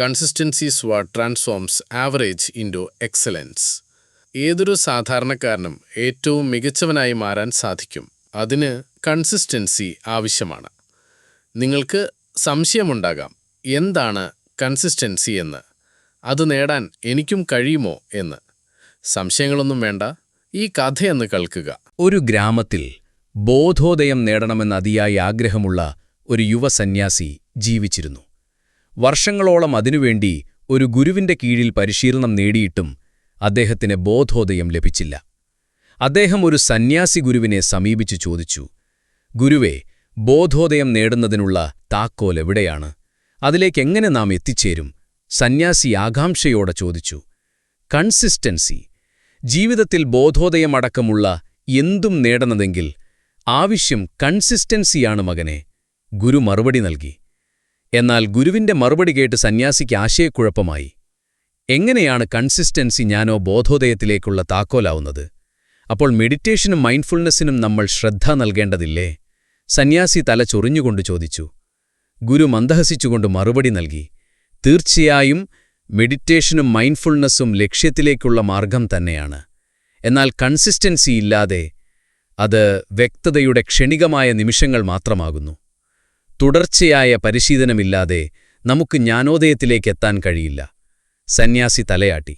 Consistency സ്വാ transforms average into excellence ഏതൊരു സാധാരണക്കാരനും ഏറ്റവും മികച്ചവനായി മാറാൻ സാധിക്കും. അതിന് കൺസിസ്റ്റൻസി ആവശ്യമാണ്. നിങ്ങൾക്ക് സംശയമുണ്ടാകാം എന്താണ് കൺസിസ്റ്റൻസി എന്ന്? അത് നേടാൻ എനിക്കും കഴിയുമോ എന്ന്. സംശയങ്ങളൊന്നും വേണ്ട ഈ കഥയെന്ന് കേൾക്കുക. ഒരു ഗ്രാമത്തിൽ ബോധോദയം നേടണമെന്ന് അതിയായി ആഗ്രഹമുള്ള ഒരു യുവസന്യാസി ജീവിച്ചിരുന്നു. വർഷങ്ങളോളം അതിനുവേണ്ടി ഒരു ഗുരുവിന്റെ കീഴിൽ പരിശീലനം നേടിയിട്ടും അദ്ദേഹത്തിന് ബോധോദയം ലഭിച്ചില്ല. അദ്ദേഹം ഒരു സന്യാസി ഗുരുവിനെ സമീപിച്ചു ചോദിച്ചു ഗുരുവേ ബോധോദയം നേടുന്നതിനുള്ള താക്കോൽ എവിടെയാണ്? അതിലേക്കെങ്ങനെ നാം എത്തിച്ചേരും? സന്യാസി ആകാംക്ഷയോടെ ചോദിച്ചു കൺസിസ്റ്റൻസി. ജീവിതത്തിൽ ബോധോദയമടക്കമുള്ള എന്തും നേടണമെങ്കിൽ ആവശ്യം കൺസിസ്റ്റൻസിയാണ് മകനെ. ഗുരു മറുപടി നൽകി എന്നാൽ ഗുരുവിന്റെ മറുപടി കേട്ട് സന്യാസിക്ക് ആശയക്കുഴപ്പമായി. എങ്ങനെയാണ് കൺസിസ്റ്റൻസി ഞാനോ ബോധോദയത്തിലേക്കുള്ള താക്കോലാവുന്നത്? അപ്പോൾ മെഡിറ്റേഷനും മൈൻഡ്ഫുൾനെസ്സിനും നമ്മൾ ശ്രദ്ധ നൽകേണ്ടതില്ലേ? സന്യാസി തല ചൊറിഞ്ഞുകൊണ്ട് ചോദിച്ചു. ഗുരു മന്ദഹസിച്ചുകൊണ്ട് മറുപടി നൽകി. തീർച്ചയായും മെഡിറ്റേഷനും മൈൻഡ്ഫുൾനെസ്സും ലക്ഷ്യത്തിലേക്കുള്ള മാർഗം തന്നെയാണ്. എന്നാൽ കൺസിസ്റ്റൻസി ഇല്ലാതെ അത് വ്യക്തതയുടെ ക്ഷണികമായ നിമിഷങ്ങൾ മാത്രമാകുന്നു. തുടർച്ചയായ പരിശീലനമില്ലാതെ നമുക്ക് ജ്ഞാനോദയത്തിലേക്ക് എത്താൻ കഴിയില്ല. സന്യാസി തലയാട്ടി.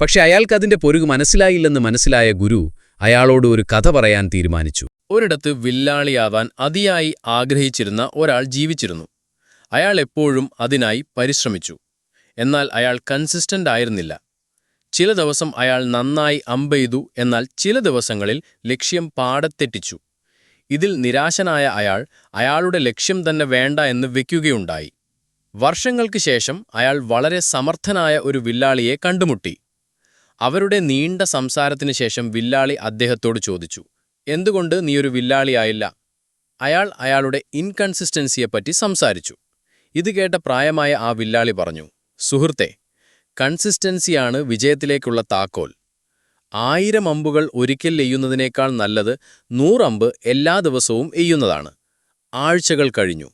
പക്ഷെ അയാൾക്കതിന്റെ പൊരുగు മനസ്സിലായില്ലെന്ന് മനസ്സിലായ ഗുരു അയാളോട് ഒരു കഥ പറയാൻ തീരുമാനിച്ചു. ഒരിടത്ത് വില്ലാളിയാവാൻ അതിയായി ആഗ്രഹിച്ചിരുന്ന ഒരാൾ ജീവിച്ചിരുന്നു. അയാൾ എപ്പോഴും അതിനായി പരിശ്രമിച്ചു. എന്നാൽ അയാൾ കൺസിസ്റ്റന്റ് ആയിരുന്നില്ല. ചില ദിവസം അയാൾ നന്നായി അമ്പെയ്തു എന്നാൽ ചില ദിവസങ്ങളിൽ ലക്ഷ്യം പാടത്തെറ്റിച്ചു. ഇതിൽ നിരാശനായ അയാൾ അയാളുടെ ലക്ഷ്യം തന്നെ വേണ്ട എന്ന് വെക്കുകയുണ്ടായി വർഷങ്ങൾക്ക് ശേഷം അയാൾ വളരെ സമർത്ഥനായ ഒരു വില്ലാളിയെ കണ്ടുമുട്ടി. അവരുടെ നീണ്ട സംസാരത്തിനു ശേഷം വില്ലാളി അദ്ദേഹത്തോട് ചോദിച്ചു എന്തുകൊണ്ട് നീയൊരു വില്ലാളിയായില്ല അയാൾ അയാളുടെ ഇൻകൺസിസ്റ്റൻസിയെപ്പറ്റി സംസാരിച്ചു. ഇത് കേട്ട പ്രായമായ ആ വില്ലാളി പറഞ്ഞു സുഹൃത്തെ കൺസിസ്റ്റൻസിയാണ് വിജയത്തിലേക്കുള്ള താക്കോൽ. ആയിരം അമ്പുകൾ ഒരിക്കൽ എയ്യുന്നതിനേക്കാൾ നല്ലത് നൂറമ്പ് എല്ലാ ദിവസവും എയ്യുന്നതാണ് ആഴ്ചകൾ കഴിഞ്ഞു.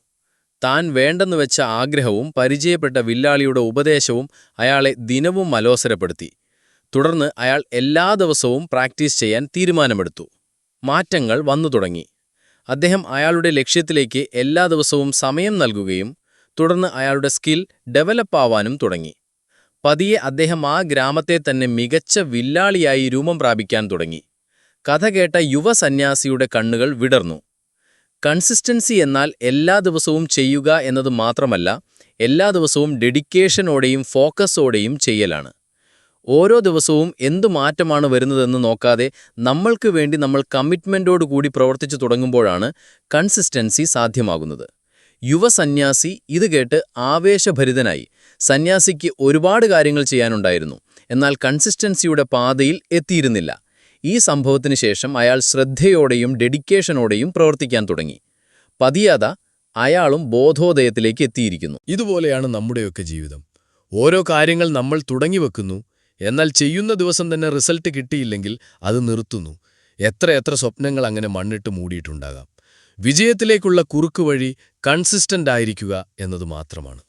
താൻ വേണ്ടെന്ന് വെച്ച ആഗ്രഹവും പരിചയപ്പെട്ട വില്ലാളിയുടെ ഉപദേശവും അയാളെ ദിനവും മലോസരപ്പെടുത്തി തുടർന്ന് അയാൾ എല്ലാ ദിവസവും പ്രാക്ടീസ് ചെയ്യാൻ തീരുമാനമെടുത്തു. മാറ്റങ്ങൾ വന്നു തുടങ്ങി. അദ്ദേഹം അയാളുടെ ലക്ഷ്യത്തിലേക്ക് എല്ലാ ദിവസവും സമയം നൽകുകയും തുടർന്ന് അയാളുടെ സ്കിൽ ഡെവലപ്പ് ആവാനും തുടങ്ങി. പതിയെ അദ്ദേഹം ആ ഗ്രാമത്തെ തന്നെ മികച്ച വില്ലാളിയായി രൂപം പ്രാപിക്കാൻ തുടങ്ങി. കഥ കേട്ട യുവസന്യാസിയുടെ കണ്ണുകൾ വിടർന്നു. കൺസിസ്റ്റൻസി എന്നാൽ എല്ലാ ദിവസവും ചെയ്യുക എന്നത് മാത്രമല്ല എല്ലാ ദിവസവും ഡെഡിക്കേഷനോടെയും ഫോക്കസോടെയും ചെയ്യലാണ്. ഓരോ ദിവസവും എന്തു മാറ്റമാണ് വരുന്നതെന്ന് നോക്കാതെ നമ്മൾക്ക് വേണ്ടി നമ്മൾ കമ്മിറ്റ്മെന്റോടുകൂടി പ്രവർത്തിച്ചു തുടങ്ങുമ്പോഴാണ് കൺസിസ്റ്റൻസി സാധ്യമാകുന്നത്. യുവസന്യാസി ഇത് കേട്ട് ആവേശഭരിതനായി. സന്യാസിക്ക് ഒരുപാട് കാര്യങ്ങൾ ചെയ്യാനുണ്ടായിരുന്നു. എന്നാൽ കൺസിസ്റ്റൻസിയുടെ പാതയിൽ എത്തിയിരുന്നില്ല. ഈ സംഭവത്തിന് ശേഷം അയാൾ ശ്രദ്ധയോടെയും ഡെഡിക്കേഷനോടെയും പ്രവർത്തിക്കാൻ തുടങ്ങി. പതിയാത അയാളും ബോധോദയത്തിലേക്ക് എത്തിയിരിക്കുന്നു. ഇതുപോലെയാണ് നമ്മുടെയൊക്കെ ജീവിതം. ഓരോ കാര്യങ്ങൾ നമ്മൾ തുടങ്ങി വെക്കുന്നു. എന്നാൽ ചെയ്യുന്ന ദിവസം തന്നെ റിസൾട്ട് കിട്ടിയില്ലെങ്കിൽ അത് നിർത്തുന്നു. എത്ര എത്ര സ്വപ്നങ്ങൾ അങ്ങനെ മണ്ണിട്ട് മൂടിയിട്ടുണ്ടാകാം. വിജയത്തിലേക്കുള്ള കുറുക്കുവഴി കൺസിസ്റ്റന്റ് ആയിരിക്കുക എന്നത് മാത്രമാണ്.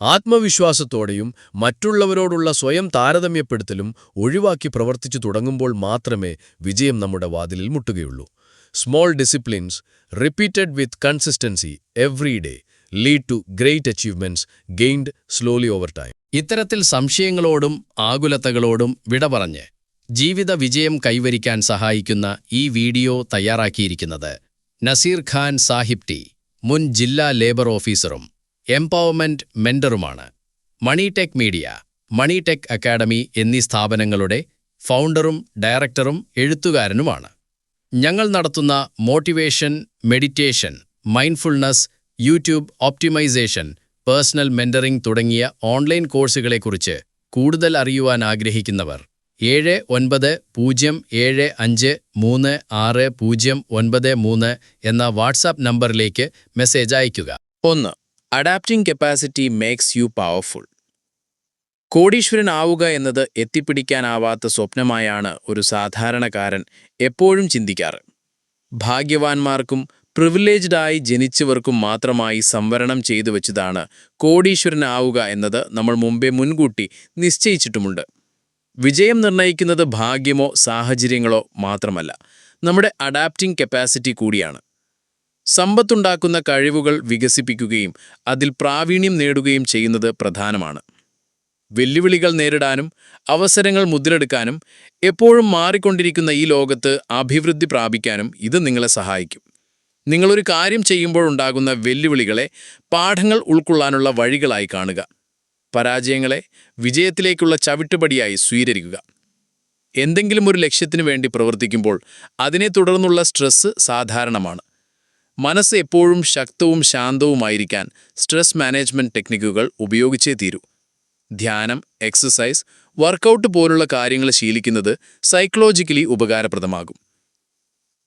ആത്മവിശ്വാസത്തോടെയും മറ്റുള്ളവരോടുള്ള സ്വയം താരതമ്യപ്പെടുത്തലും ഒഴിവാക്കി പ്രവർത്തിച്ചു തുടങ്ങുമ്പോൾ മാത്രമേ വിജയം നമ്മുടെ വാതിലിൽ മുട്ടുകയുള്ളൂ. Small disciplines repeated with consistency every day lead to great achievements gained slowly over time ഇത്തരത്തിൽ സംശയങ്ങളോടും ആകുലതകളോടും വിട പറഞ്ഞ് ജീവിത വിജയം കൈവരിക്കാൻ സഹായിക്കുന്ന ഈ വീഡിയോ തയ്യാറാക്കിയിരിക്കുന്നത് നസീർ ഖാൻ സാഹിബ് ടി. മുൻ ജില്ലാ ലേബർ ഓഫീസറും എംപവർമെന്റ് മെന്ററുമാണ്. മണിടെക് മീഡിയ മണിടെക് അക്കാഡമി എന്നീ സ്ഥാപനങ്ങളുടെ ഫൗണ്ടറും ഡയറക്ടറും എഴുത്തുകാരനുമാണ്. ഞങ്ങൾ നടത്തുന്ന motivation meditation mindfulness YouTube optimisation personal mentoring തുടങ്ങിയ ഓൺലൈൻ കോഴ്സുകളെക്കുറിച്ച് കൂടുതൽ അറിയുവാൻ ആഗ്രഹിക്കുന്നവർ ഏഴ് ഒൻപത് പൂജ്യം ഏഴ് അഞ്ച് മൂന്ന് ആറ് പൂജ്യം ഒൻപത് മൂന്ന് എന്ന വാട്സാപ്പ് നമ്പറിലേക്ക് മെസ്സേജ് അയയ്ക്കുക. ഒന്ന് adapting capacity makes you powerful കോടീശ്വരനാവുക എന്നത് എത്തിപ്പിടിക്കാനാവാത്ത സ്വപ്നമായാണ് ഒരു സാധാരണക്കാരൻ എപ്പോഴും ചിന്തിക്കാറ്. ഭാഗ്യവാന്മാർക്കും പ്രിവിലേജ്ഡായി ജനിച്ചവർക്കും മാത്രമായി സംവരണം ചെയ്തു വെച്ചതാണ് കോടീശ്വരനാവുക എന്നത് നമ്മൾ മുമ്പേ മുൻകൂട്ടി നിശ്ചയിച്ചിട്ടുമുണ്ട്. വിജയം നിർണയിക്കുന്നത് ഭാഗ്യമോ സാഹചര്യങ്ങളോ മാത്രമല്ല. നമ്മുടെ അഡാപ്റ്റിംഗ് കപ്പാസിറ്റി കൂടിയാണ്. സമ്പത്തുണ്ടാക്കുന്ന കഴിവുകൾ വികസിപ്പിക്കുകയും അതിൽ പ്രാവീണ്യം നേടുകയും ചെയ്യുന്നത് പ്രധാനമാണ്. വെല്ലുവിളികൾ നേരിടാനും അവസരങ്ങൾ മുതലെടുക്കാനും എപ്പോഴും മാറിക്കൊണ്ടിരിക്കുന്ന ഈ ലോകത്ത് അഭിവൃദ്ധി പ്രാപിക്കാനും ഇത് നിങ്ങളെ സഹായിക്കും. നിങ്ങളൊരു കാര്യം ചെയ്യുമ്പോഴുണ്ടാകുന്ന വെല്ലുവിളികളെ പാഠങ്ങൾ ഉൾക്കൊള്ളാനുള്ള വഴികളായി കാണുക. പരാജയങ്ങളെ വിജയത്തിലേക്കുള്ള ചവിട്ടുപടിയായി സ്വീകരിക്കുക. എന്തെങ്കിലും ഒരു ലക്ഷ്യത്തിനു വേണ്ടി പ്രവർത്തിക്കുമ്പോൾ അതിനെ തുടർന്നുള്ള സ്ട്രെസ് സാധാരണമാണ്. മനസ്സ് എപ്പോഴും ശക്തവും ശാന്തവുമായിരിക്കാൻ സ്ട്രെസ് മാനേജ്മെന്റ് ടെക്നിക്കുകൾ ഉപയോഗിച്ചേ തീരൂ. ധ്യാനം എക്സസൈസ് വർക്കൗട്ട് പോലുള്ള കാര്യങ്ങൾ ശീലിക്കുന്നത് സൈക്കോളജിക്കലി ഉപകാരപ്രദമാകും.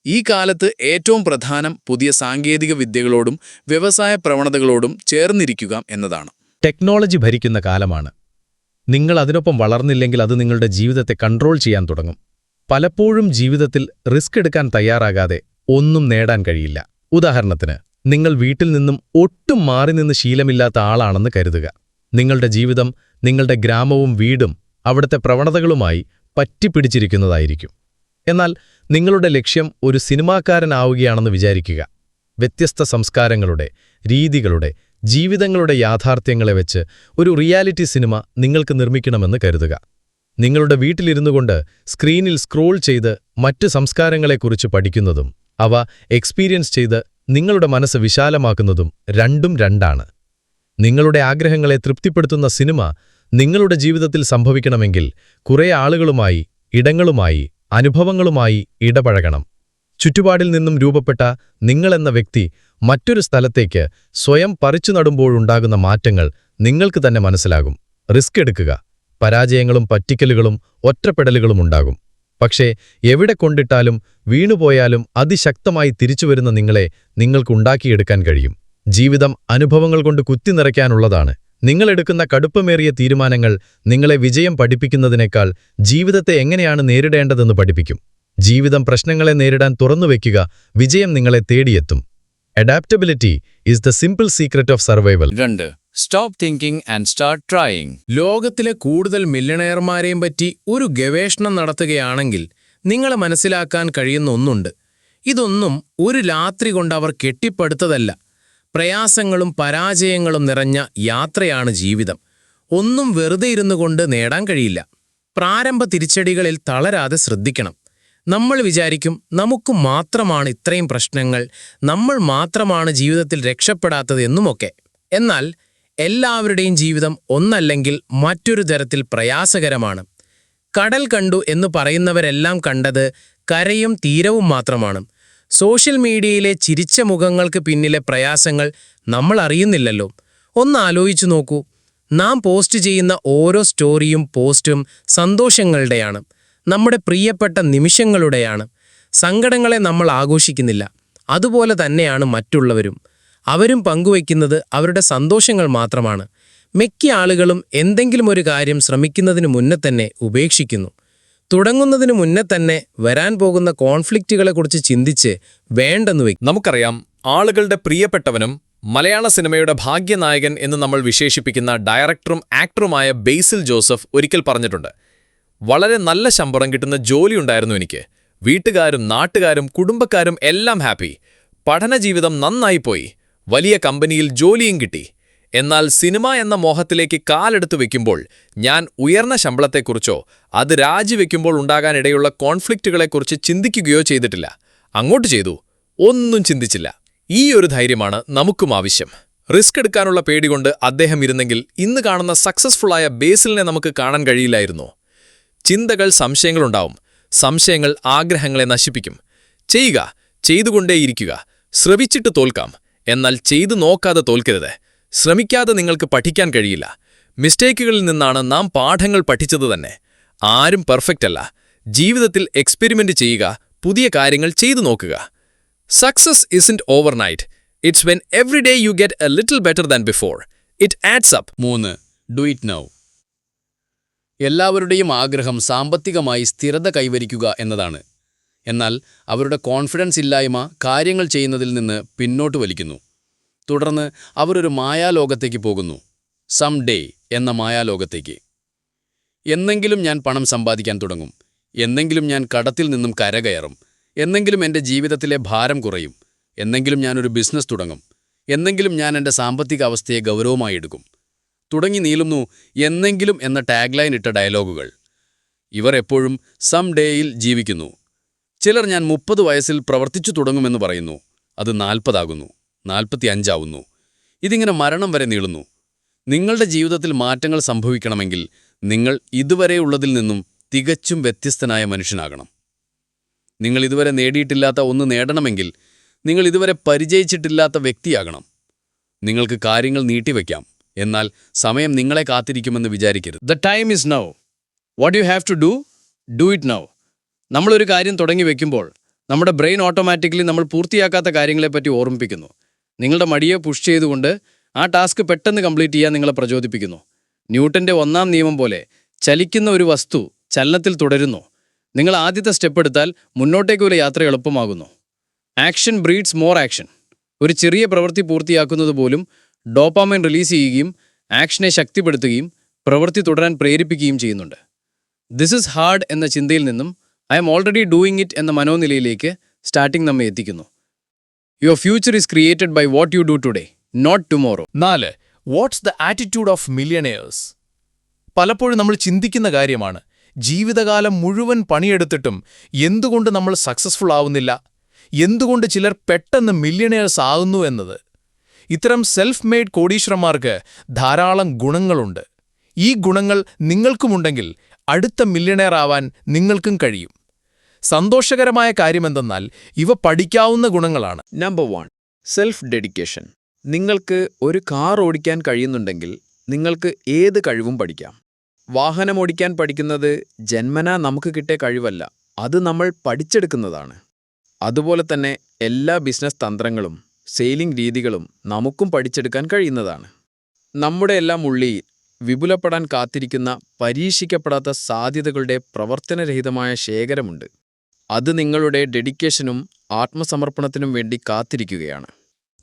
ഈ കാലത്ത് ഏറ്റവും പ്രധാനം പുതിയ സാങ്കേതിക വിദ്യകളോടും വ്യവസായ പ്രവണതകളോടും ചേർന്നിരിക്കുക എന്നതാണ്. ടെക്നോളജി ഭരിക്കുന്ന കാലമാണ്. നിങ്ങൾ അതിനൊപ്പം വളർന്നില്ലെങ്കിൽ അത് നിങ്ങളുടെ ജീവിതത്തെ കൺട്രോൾ ചെയ്യാൻ തുടങ്ങും. പലപ്പോഴും ജീവിതത്തിൽ റിസ്ക് എടുക്കാൻ തയ്യാറാകാതെ ഒന്നും നേടാൻ കഴിയില്ല. ഉദാഹരണത്തിന് നിങ്ങൾ വീട്ടിൽ നിന്നും ഒട്ടും മാറി നിന്ന് ശീലമില്ലാത്ത ആളാണെന്ന് കരുതുക. നിങ്ങളുടെ ജീവിതം നിങ്ങളുടെ ഗ്രാമവും വീടും അവിടുത്തെ പ്രവണതകളുമായി പറ്റിപ്പിടിച്ചിരിക്കുന്നതായിരിക്കും. എന്നാൽ നിങ്ങളുടെ ലക്ഷ്യം ഒരു സിനിമാക്കാരനാവുകയാണെന്ന് വിചാരിക്കുക. വ്യത്യസ്ത സംസ്കാരങ്ങളുടെ രീതികളുടെ ജീവിതങ്ങളുടെ യാഥാർത്ഥ്യങ്ങളെ വെച്ച് ഒരു റിയാലിറ്റി സിനിമ നിങ്ങൾക്ക് നിർമ്മിക്കണമെന്ന് കരുതുക. നിങ്ങളുടെ വീട്ടിലിരുന്നു കൊണ്ട് സ്ക്രീനിൽ സ്ക്രോൾ ചെയ്ത് മറ്റ് സംസ്കാരങ്ങളെക്കുറിച്ച് പഠിക്കുന്നതും അവ എക്സ്പീരിയൻസ് ചെയ്ത് നിങ്ങളുടെ മനസ്സ് വിശാലമാക്കുന്നതും രണ്ടും രണ്ടാണ്. നിങ്ങളുടെ ആഗ്രഹങ്ങളെ തൃപ്തിപ്പെടുത്തുന്ന സിനിമ നിങ്ങളുടെ ജീവിതത്തിൽ സംഭവിക്കണമെങ്കിൽ കുറേ ആളുകളുമായി ഇടങ്ങളുമായി അനുഭവങ്ങളുമായി ഇടപഴകണം. ചുറ്റുപാടിൽ നിന്നും രൂപപ്പെട്ട നിങ്ങളെന്ന വ്യക്തി മറ്റൊരു സ്ഥലത്തേക്ക് സ്വയം പറിച്ചു നടുമ്പോഴുണ്ടാകുന്ന മാറ്റങ്ങൾ നിങ്ങൾക്ക് തന്നെ മനസ്സിലാകും. റിസ്ക് എടുക്കുക. പരാജയങ്ങളും പറ്റിക്കലുകളും ഒറ്റപ്പെടലുകളും ഉണ്ടാകും. പക്ഷേ എവിടെ കൊണ്ടിട്ടാലും വീണുപോയാലും അതിശക്തമായി തിരിച്ചുവരുന്ന നിങ്ങളെ നിങ്ങൾക്കുണ്ടാക്കിയെടുക്കാൻ കഴിയും. ജീവിതം അനുഭവങ്ങൾ കൊണ്ട് കുത്തി നിറയ്ക്കാനുള്ളതാണ്. നിങ്ങളെടുക്കുന്ന കടുപ്പമേറിയ തീരുമാനങ്ങൾ നിങ്ങളെ വിജയം പഠിപ്പിക്കുന്നതിനേക്കാൾ ജീവിതത്തെ എങ്ങനെയാണ് നേരിടേണ്ടതെന്ന് പഠിപ്പിക്കും. ജീവിതം പ്രശ്നങ്ങളെ നേരിടാൻ തുറന്നുവെക്കുക വിജയം നിങ്ങളെ തേടിയെത്തും. Adaptability is the simple secret of survival രണ്ട്. Stop thinking and start trying ലോകത്തിലെ കൂടുതൽ മില്ലണയർമാരെയും പറ്റി ഒരു ഗവേഷണം നടത്തുകയാണെങ്കിൽ നിങ്ങളെ മനസ്സിലാക്കാൻ കഴിയുന്ന ഒന്നുണ്ട്. ഇതൊന്നും ഒരു രാത്രി കൊണ്ട് അവർ കെട്ടിപ്പടുത്തതല്ല. പ്രയാസങ്ങളും പരാജയങ്ങളും നിറഞ്ഞ യാത്രയാണ് ജീവിതം. ഒന്നും വെറുതെ ഇരുന്നു കൊണ്ട് നേടാൻ കഴിയില്ല. പ്രാരംഭ തിരിച്ചടികളിൽ തളരാതെ ശ്രദ്ധിക്കണം. നമ്മൾ വിചാരിക്കും നമുക്ക് മാത്രമാണ് ഇത്രയും പ്രശ്നങ്ങൾ നമ്മൾ മാത്രമാണ് ജീവിതത്തിൽ രക്ഷപ്പെടാത്തത് എന്നുമൊക്കെ. എന്നാൽ എല്ലാവരുടെയും ജീവിതം ഒന്നല്ലെങ്കിൽ മറ്റൊരു തരത്തിൽ പ്രയാസകരമാണ്. കടൽ കണ്ടു എന്ന് പറയുന്നവരെല്ലാം കണ്ടത് കരയും തീരവും മാത്രമാണ്. സോഷ്യൽ മീഡിയയിലെ ചിരിച്ച മുഖങ്ങൾക്ക് പിന്നിലെ പ്രയാസങ്ങൾ നമ്മൾ അറിയുന്നില്ലല്ലോ. ഒന്ന് ആലോചിച്ചു നോക്കൂ. നാം പോസ്റ്റ് ചെയ്യുന്ന ഓരോ സ്റ്റോറിയും പോസ്റ്റും സന്തോഷങ്ങളുടെയാണ്. നമ്മുടെ പ്രിയപ്പെട്ട നിമിഷങ്ങളുടെയാണ്. സങ്കടങ്ങളെ നമ്മൾ ആഘോഷിക്കുന്നില്ല. അതുപോലെ തന്നെയാണ് മറ്റുള്ളവരും. അവരും പങ്കുവയ്ക്കുന്നത് അവരുടെ സന്തോഷങ്ങൾ മാത്രമാണ്. മിക്ക ആളുകളും എന്തെങ്കിലും ഒരു കാര്യം ശ്രമിക്കുന്നതിന് മുന്നേ തന്നെ ഉപേക്ഷിക്കുന്നു. തുടങ്ങുന്നതിന് മുന്നേ തന്നെ വരാൻ പോകുന്ന കോൺഫ്ലിക്റ്റുകളെക്കുറിച്ച് ചിന്തിച്ച് വേണ്ടെന്ന് വയ്ക്കും. നമുക്കറിയാം ആളുകളുടെ പ്രിയപ്പെട്ടവനും മലയാള സിനിമയുടെ ഭാഗ്യനായകൻ എന്ന് നമ്മൾ വിശേഷിപ്പിക്കുന്ന ഡയറക്ടറും ആക്ടറുമായ ബേസിൽ ജോസഫ് ഒരിക്കൽ പറഞ്ഞിട്ടുണ്ട്. വളരെ നല്ല ശമ്പളം കിട്ടുന്ന ജോലി ഉണ്ടായിരുന്നു എനിക്ക്. വീട്ടുകാരും നാട്ടുകാരും കുടുംബക്കാരും എല്ലാം ഹാപ്പി. പഠനജീവിതം നന്നായിപ്പോയി വലിയ കമ്പനിയിൽ ജോലിയും കിട്ടി. എന്നാൽ സിനിമ എന്ന മോഹത്തിലേക്ക് കാലെടുത്തു വെക്കുമ്പോൾ ഞാൻ ഉയർന്ന ശമ്പളത്തെക്കുറിച്ചോ അത് രാജിവെക്കുമ്പോൾ ഉണ്ടാകാനിടയുള്ള കോൺഫ്ലിക്റ്റുകളെക്കുറിച്ച് ചിന്തിക്കുകയോ ചെയ്തിട്ടില്ല. അങ്ങോട്ട് ചെയ്തു. ഒന്നും ചിന്തിച്ചില്ല. ഈ ഒരു ധൈര്യമാണ് നമുക്കും ആവശ്യം. റിസ്ക് എടുക്കാനുള്ള പേടികൊണ്ട് അദ്ദേഹം ഇരുന്നെങ്കിൽ ഇന്ന് കാണുന്ന സക്സസ്ഫുള്ളായ ബേസിലിനെ നമുക്ക് കാണാൻ കഴിയില്ലായിരുന്നോ. ചിന്തകൾ സംശയങ്ങളുണ്ടാവും. സംശയങ്ങൾ ആഗ്രഹങ്ങളെ നശിപ്പിക്കും. ചെയ്യുക ചെയ്തുകൊണ്ടേയിരിക്കുക. ശ്രവിച്ചിട്ട് തോൽക്കാം. എന്നാൽ ചെയ്തു നോക്കാതെ തോൽക്കരുത്. ശ്രമിക്കാതെ നിങ്ങൾക്ക് പഠിക്കാൻ കഴിയില്ല. മിസ്റ്റേക്കുകളിൽ നിന്നാണ് നാം പാഠങ്ങൾ പഠിച്ചത് തന്നെ. ആരും പെർഫെക്റ്റ് അല്ല ജീവിതത്തിൽ എക്സ്പെരിമെന്റ് ചെയ്യുക പുതിയ കാര്യങ്ങൾ ചെയ്തു നോക്കുക. Success isn't overnight it's when every day you get a little better than before it adds up മൂന്ന്. ഡു ഇറ്റ് നൗ എല്ലാവരുടെയും ആഗ്രഹം സാമ്പത്തികമായി സ്ഥിരത കൈവരിക്കുക എന്നതാണ്. എന്നാൽ അവരുടെ കോൺഫിഡൻസ് ഇല്ലായ്മ കാര്യങ്ങൾ ചെയ്യുന്നതിൽ നിന്ന് പിന്നോട്ട് വലിക്കുന്നു. തുടർന്ന് അവരൊരു മായാലോകത്തേക്ക് പോകുന്നു. സം ഡേ എന്ന മായാലോകത്തേക്ക്. എന്നെങ്കിലും ഞാൻ പണം സമ്പാദിക്കാൻ തുടങ്ങും. എന്നെങ്കിലും ഞാൻ കടത്തിൽ നിന്നും കരകയറും. എന്നെങ്കിലും എന്റെ ജീവിതത്തിലെ ഭാരം കുറയും. എന്നെങ്കിലും ഞാനൊരു ബിസിനസ് തുടങ്ങും. എന്നെങ്കിലും ഞാൻ എന്റെ സാമ്പത്തിക അവസ്ഥയെ ഗൗരവമായി എടുക്കും. തുടങ്ങി നീളുന്നു എന്നെങ്കിലും എന്ന ടാഗ്ലൈൻ ഇട്ട ഡയലോഗുകൾ ഇവർ എപ്പോഴും സം ഡേയിൽ ജീവിക്കുന്നു. ചിലർ ഞാൻ മുപ്പത് വയസ്സിൽ പ്രവർത്തിച്ചു തുടങ്ങുമെന്ന് പറയുന്നു. അത് നാൽപ്പതാകുന്നു നാൽപ്പത്തി അഞ്ചാവുന്നു ഇതിങ്ങനെ മരണം വരെ നീളുന്നു. നിങ്ങളുടെ ജീവിതത്തിൽ മാറ്റങ്ങൾ സംഭവിക്കണമെങ്കിൽ നിങ്ങൾ ഇതുവരെയുള്ളതിൽ നിന്നും തികച്ചും വ്യത്യസ്തനായ മനുഷ്യനാകണം. നിങ്ങൾ ഇതുവരെ നേടിയിട്ടില്ലാത്ത ഒന്ന് നേടണമെങ്കിൽ നിങ്ങൾ ഇതുവരെ പരിചയിച്ചിട്ടില്ലാത്ത വ്യക്തിയാകണം. നിങ്ങൾക്ക് കാര്യങ്ങൾ നീട്ടിവെക്കാം എന്നാൽ സമയം നിങ്ങളെ കാത്തിരിക്കുമെന്ന് വിചാരിക്കരുത്. The time is now what you have to do do it now നമ്മളൊരു കാര്യം തുടങ്ങി വെക്കുമ്പോൾ നമ്മുടെ ബ്രെയിൻ ഓട്ടോമാറ്റിക്കലി നമ്മൾ പൂർത്തിയാക്കാത്ത കാര്യങ്ങളെപ്പറ്റി ഓർമ്മിപ്പിക്കുന്നു. നിങ്ങളുടെ മടിയെ പുഷ് ചെയ്തുകൊണ്ട് ആ ടാസ്ക് പെട്ടെന്ന് കംപ്ലീറ്റ് ചെയ്യാൻ നിങ്ങളെ പ്രചോദിപ്പിക്കുന്നു. ന്യൂട്ടന്റെ ഒന്നാം നിയമം പോലെ ചലിക്കുന്ന ഒരു വസ്തു ചലനത്തിൽ തുടരുന്നു. നിങ്ങൾ ആദ്യത്തെ സ്റ്റെപ്പ് എടുത്താൽ മുന്നോട്ടേക്കുള്ള യാത്ര എളുപ്പമാകുന്നു. Action breeds more action. ഒരു ചെറിയ പ്രവൃത്തി പൂർത്തിയാക്കുന്നത് പോലും ഡോപ്പാമൈൻ റിലീസ് ചെയ്യുകയും ആക്ഷനെ ശക്തിപ്പെടുത്തുകയും പ്രവൃത്തി തുടരാൻ പ്രേരിപ്പിക്കുകയും ചെയ്യുന്നുണ്ട്. ദിസ് ഇസ് ഹാർഡ് എന്ന ചിന്തയിൽ നിന്നും I'm already doing it എന്ന മനോനിലയിലേക്ക് സ്റ്റാർട്ടിംഗ് നമ്മെ എത്തിക്കുന്നു. Your future is created by what you do today not tomorrow നാല് what's the attitude of millionaires പലപ്പോഴും നമ്മൾ ചിന്തിക്കുന്ന കാര്യമാണ് ജീവിതകാലം മുഴുവൻ പണിയെടുത്തിട്ടും എന്തുകൊണ്ട് നമ്മൾ സക്സസ്ഫുൾ ആവുന്നില്ല? എന്തുകൊണ്ട് ചിലർ പെട്ടെന്ന് മില്യണേഴ്സ് ആകുന്നു എന്നത്? ഇത്തരം സെൽഫ് മെയ്ഡ് കോടീശ്വരന്മാർക്ക് ധാരാളം ഗുണങ്ങളുണ്ട്. ഈ ഗുണങ്ങൾ നിങ്ങൾക്കുമുണ്ടെങ്കിൽ അടുത്ത മില്യണയർ ആവാൻ നിങ്ങൾക്കും കഴിയും. സന്തോഷകരമായ കാര്യമെന്തെന്നാൽ ഇവ പഠിക്കാവുന്ന ഗുണങ്ങളാണ്. നമ്പർ വൺ സെൽഫ് ഡെഡിക്കേഷൻ നിങ്ങൾക്ക് ഒരു കാർ ഓടിക്കാൻ കഴിയുന്നുണ്ടെങ്കിൽ നിങ്ങൾക്ക് ഏത് കഴിവും പഠിക്കാം. വാഹനം ഓടിക്കാൻ പഠിക്കുന്നത് ജന്മനാ നമുക്ക് കിട്ടിയ കഴിവല്ല അത് നമ്മൾ പഠിച്ചെടുക്കുന്നതാണ്. അതുപോലെ തന്നെ എല്ലാ ബിസിനസ് തന്ത്രങ്ങളും സെയിലിംഗ് രീതികളും നമുക്കും പഠിച്ചെടുക്കാൻ കഴിയുന്നതാണ്. നമ്മുടെ എല്ലാം ഉള്ളിൽ വിപുലപ്പെടാൻ കാത്തിരിക്കുന്ന പരീക്ഷിക്കപ്പെടാത്ത സാധ്യതകളുടെ പ്രവർത്തനരഹിതമായ ശേഖരമുണ്ട്. അത് നിങ്ങളുടെ ഡെഡിക്കേഷനും ആത്മസമർപ്പണത്തിനും വേണ്ടി കാത്തിരിക്കുകയാണ്.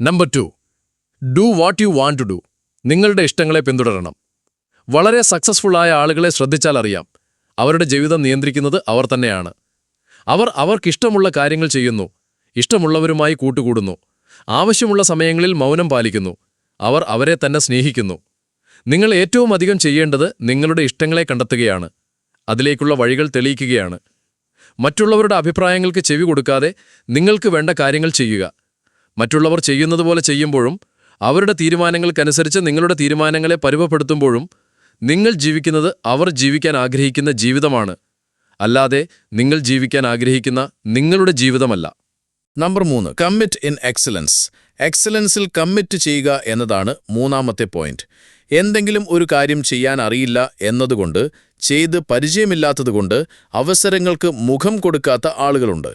Number two. Do what you want to do. നിങ്ങളുടെ ഇഷ്ടങ്ങളെ പിന്തുടരണം. വളരെ സക്സസ്ഫുള്ളായ ആളുകളെ ശ്രദ്ധിച്ചാൽ അറിയാം. അവരുടെ ജീവിതം നിയന്ത്രിക്കുന്നത് അവർ തന്നെയാണ്. അവർ അവർക്കിഷ്ടമുള്ള കാര്യങ്ങൾ ചെയ്യുന്നു. ഇഷ്ടമുള്ളവരുമായി കൂട്ടുകൂടുന്നു. ആവശ്യമുള്ള സമയങ്ങളിൽ മൗനം പാലിക്കുന്നു. അവർ അവരെ തന്നെ സ്നേഹിക്കുന്നു. നിങ്ങൾ ഏറ്റവും അധികം ചെയ്യേണ്ടത് നിങ്ങളുടെ ഇഷ്ടങ്ങളെ കണ്ടെത്തുകയാണ്. അതിലേക്കുള്ള വഴികൾ തെളിയിക്കുകയാണ്. മറ്റുള്ളവരുടെ അഭിപ്രായങ്ങൾക്ക് ചെവി കൊടുക്കാതെ നിങ്ങൾക്ക് വേണ്ട കാര്യങ്ങൾ ചെയ്യുക. മറ്റുള്ളവർ ചെയ്യുന്നതുപോലെ ചെയ്യുമ്പോഴും അവരുടെ തീരുമാനങ്ങൾക്കനുസരിച്ച് നിങ്ങളുടെ തീരുമാനങ്ങളെ പരുവപ്പെടുത്തുമ്പോഴും നിങ്ങൾ ജീവിക്കുന്നത് അവർ ജീവിക്കാൻ ആഗ്രഹിക്കുന്ന ജീവിതമാണ്. അല്ലാതെ നിങ്ങൾ ജീവിക്കാൻ ആഗ്രഹിക്കുന്ന നിങ്ങളുടെ ജീവിതമല്ല. നമ്പർ മൂന്ന് കമ്മിറ്റ് ഇൻ എക്സലൻസ് എക്സലൻസിൽ കമ്മിറ്റ് ചെയ്യുക എന്നതാണ് മൂന്നാമത്തെ പോയിന്റ് എന്തെങ്കിലും ഒരു കാര്യം ചെയ്യാൻ അറിയില്ല എന്നതുകൊണ്ട് ചെയ്ത് പരിചയമില്ലാത്തതുകൊണ്ട് അവസരങ്ങൾക്ക് മുഖം കൊടുക്കാത്ത ആളുകളുണ്ട്.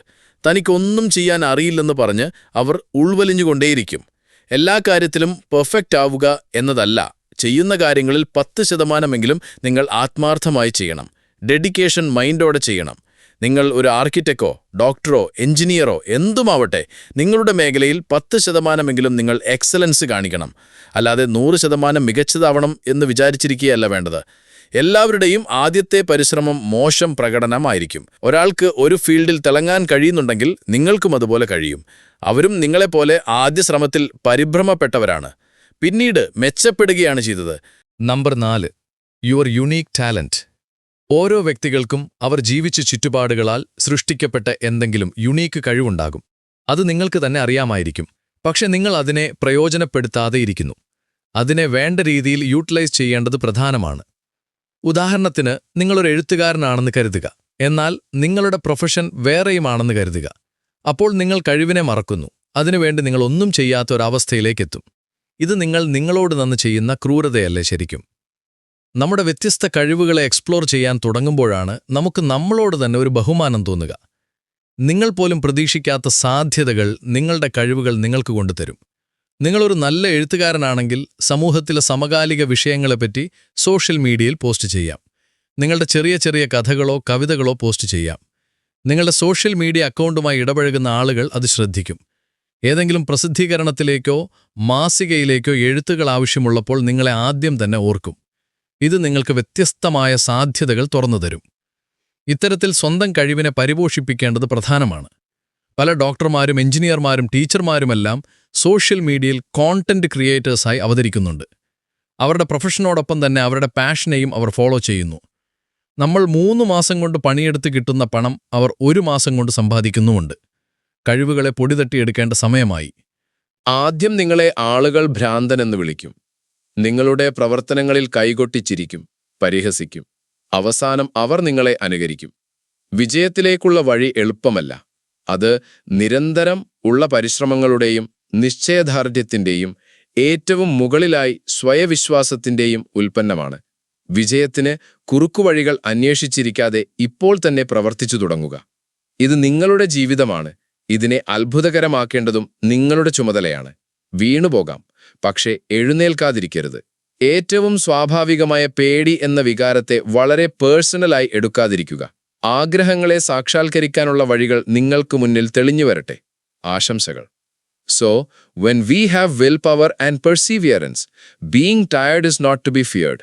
തനിക്കൊന്നും ചെയ്യാൻ അറിയില്ലെന്ന് പറഞ്ഞ് അവർ ഉൾവലിഞ്ഞുകൊണ്ടേയിരിക്കും. എല്ലാ കാര്യത്തിലും പെർഫെക്റ്റ് ആവുക എന്നതല്ല. ചെയ്യുന്ന കാര്യങ്ങളിൽ പത്ത് ശതമാനമെങ്കിലും നിങ്ങൾ ആത്മാർത്ഥമായി ചെയ്യണം. ഡെഡിക്കേഷൻ മൈൻഡോടെ ചെയ്യണം. നിങ്ങൾ ഒരു ആർക്കിടെക്റ്റോ ഡോക്ടറോ എഞ്ചിനീയറോ എന്തുമാവട്ടെ നിങ്ങളുടെ മേഖലയിൽ പത്ത് ശതമാനമെങ്കിലും നിങ്ങൾ എക്സലൻസ് കാണിക്കണം. അല്ലാതെ നൂറ് ശതമാനം മികച്ചതാവണം എന്ന് വിചാരിച്ചിരിക്കുകയല്ല വേണ്ടത്. എല്ലാവരുടെയും ആദ്യത്തെ പരിശ്രമം മോശം പ്രകടനമായിരിക്കും. ഒരാൾക്ക് ഒരു ഫീൽഡിൽ തിളങ്ങാൻ കഴിയുന്നുണ്ടെങ്കിൽ നിങ്ങൾക്കും അതുപോലെ കഴിയും. അവരും നിങ്ങളെപ്പോലെ ആദ്യ ശ്രമത്തിൽ പരിഭ്രമപ്പെട്ടവരാണ്. പിന്നീട് മെച്ചപ്പെടുകയാണ് ചെയ്തത്. നമ്പർ നാല്. യുവർ യുണീക്ക് ടാലന്റ് ഓരോ വ്യക്തികൾക്കും അവർ ജീവിച്ച ചുറ്റുപാടുകളാൽ സൃഷ്ടിക്കപ്പെട്ട എന്തെങ്കിലും യുണീക്ക് കഴിവുണ്ടാകും. അത് നിങ്ങൾക്ക് തന്നെ അറിയാമായിരിക്കും. പക്ഷെ നിങ്ങൾ അതിനെ പ്രയോജനപ്പെടുത്താതെ ഇരിക്കുന്നു. അതിനെ വേണ്ട രീതിയിൽ യൂട്ടിലൈസ് ചെയ്യേണ്ടത് പ്രധാനമാണ്. ഉദാഹരണത്തിന് നിങ്ങളൊരു എഴുത്തുകാരനാണെന്ന് കരുതുക. എന്നാൽ നിങ്ങളുടെ പ്രൊഫഷൻ വേറെയുമാണെന്ന് കരുതുക. അപ്പോൾ നിങ്ങൾ കഴിവിനെ മറക്കുന്നു. അതിനുവേണ്ടി നിങ്ങൾ ഒന്നും ചെയ്യാത്ത ഒരവസ്ഥയിലേക്കെത്തും ഇത് നിങ്ങൾ നിങ്ങളോട് നന്ന് ചെയ്യുന്ന ക്രൂരതയല്ലേ ശരിക്കും. നമ്മുടെ വ്യത്യസ്ത കഴിവുകളെ എക്സ്പ്ലോർ ചെയ്യാൻ തുടങ്ങുമ്പോഴാണ് നമുക്ക് നമ്മളോട് തന്നെ ഒരു ബഹുമാനം തോന്നുക. നിങ്ങൾ പോലും പ്രതീക്ഷിക്കാത്ത സാധ്യതകൾ നിങ്ങളുടെ കഴിവുകൾ നിങ്ങൾക്ക് കൊണ്ടുതരും. നിങ്ങളൊരു നല്ല എഴുത്തുകാരനാണെങ്കിൽ സമൂഹത്തിലെ സമകാലിക വിഷയങ്ങളെപ്പറ്റി സോഷ്യൽ മീഡിയയിൽ പോസ്റ്റ് ചെയ്യാം. നിങ്ങളുടെ ചെറിയ ചെറിയ കഥകളോ കവിതകളോ പോസ്റ്റ് ചെയ്യാം. നിങ്ങളുടെ സോഷ്യൽ മീഡിയ അക്കൗണ്ടുമായി ഇടപഴകുന്ന ആളുകൾ അത് ശ്രദ്ധിക്കും. ഏതെങ്കിലും പ്രസിദ്ധീകരണത്തിലേക്കോ മാസികയിലേക്കോ എഴുത്തുകൾ ആവശ്യമുള്ളപ്പോൾ നിങ്ങളെ ആദ്യം തന്നെ ഓർക്കും. ഇത് നിങ്ങൾക്ക് വ്യത്യസ്തമായ സാധ്യതകൾ തുറന്നുതരും ഇത്തരത്തിൽ സ്വന്തം കഴിവിനെ പരിപോഷിപ്പിക്കേണ്ടത് പ്രധാനമാണ്. പല ഡോക്ടർമാരും എഞ്ചിനീയർമാരും ടീച്ചർമാരുമെല്ലാം സോഷ്യൽ മീഡിയയിൽ കോണ്ടന്റ് ക്രിയേറ്റേഴ്സായി അവതരിക്കുന്നുണ്ട്. അവരുടെ പ്രൊഫഷനോടൊപ്പം തന്നെ അവരുടെ പാഷനെയും അവർ ഫോളോ ചെയ്യുന്നു. നമ്മൾ മൂന്ന് മാസം കൊണ്ട് പണിയെടുത്ത് കിട്ടുന്ന പണം അവർ ഒരു മാസം കൊണ്ട് സമ്പാദിക്കുന്നുമുണ്ട്. കഴിവുകളെ പൊടിതട്ടിയെടുക്കേണ്ട സമയമായി. ആദ്യം നിങ്ങളെ ആളുകൾ ഭ്രാന്തനെന്ന് വിളിക്കും. നിങ്ങളുടെ പ്രവർത്തനങ്ങളിൽ കൈകൊട്ടിച്ചിരിക്കും പരിഹസിക്കും. അവസാനം അവർ നിങ്ങളെ അനുകരിക്കും. വിജയത്തിലേക്കുള്ള വഴി എളുപ്പമല്ല. അത് നിരന്തരം ഉള്ള പരിശ്രമങ്ങളുടെയും നിശ്ചയദാർഢ്യത്തിന്റെയും ഏറ്റവും മുകളിലായി സ്വയവിശ്വാസത്തിന്റെയും ഉൽപ്പന്നമാണ്. വിജയത്തിന് കുറുക്കുവഴികൾ അന്വേഷിച്ചിരിക്കാതെ ഇപ്പോൾ തന്നെ പ്രവർത്തിച്ചു തുടങ്ങുക. ഇത് നിങ്ങളുടെ ജീവിതമാണ്. ഇതിനെ അത്ഭുതകരമാക്കേണ്ടതും നിങ്ങളുടെ ചുമതലയാണ്. വീണുപോകാം. പക്ഷേ എഴുന്നേൽക്കാതിരിക്കരുത്. ഏറ്റവും സ്വാഭാവികമായ പേടി എന്ന വികാരത്തെ വളരെ പേഴ്സണലായി എടുക്കാതിരിക്കുക. ആഗ്രഹങ്ങളെ സാക്ഷാത്കരിക്കാനുള്ള വഴികൾ നിങ്ങൾക്ക് മുന്നിൽ തെളിഞ്ഞു വരട്ടെ. ആശംസകൾ. So when we have will power and perseverance being tired is not to be feared